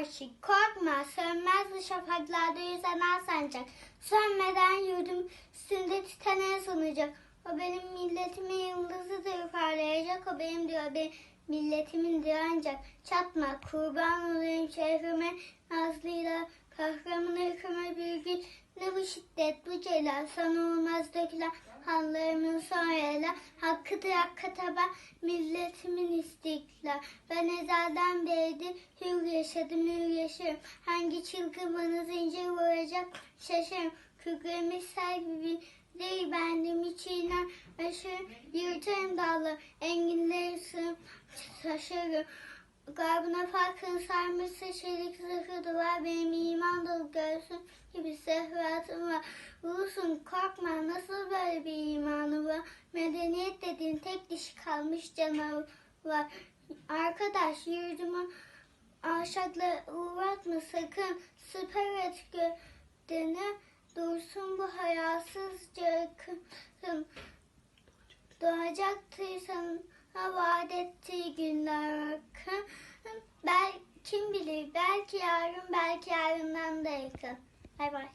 aşık korkma sönmez şafaklarda yüzen al sancak. Sönmeden yurdum üstünde titane sunacak. O benim milletimin yıldızıdır parlayacak. O benim diyor benim milletimindir ancak. Çatma kurban olayım şehrime nazlıyla kahraman hüküme bir gün. Ne bu şiddet bu celal sana olmaz dökülen hallarımın sonrayla hakkıdır hakka taban milletimin istiklal. Ben ezelden beridir hür yaşarım. Hangi çılgın bana zincir vuracak şaşarım. Kükremiş sel gibi değil bendim içine aşırı yırtarım dallı enginleri sığım taşırım. Garbına farkın sarmışsa çelik zırhı duvar benim iman dolu göğsüm gibi sehvatım var. Ulusun korkma nasıl böyle bir imanı var. Medeniyet dediğin tek dişi kalmış canavar var. Arkadaş yurdumu aşağıda uğratma sakın. Süper et gördüğünü dursun bu hayasızca kızım. Doğacaktır sana vaat ettiği günler yakın. Belki kim bilir belki yarın belki yarından da yakın. Bay bay.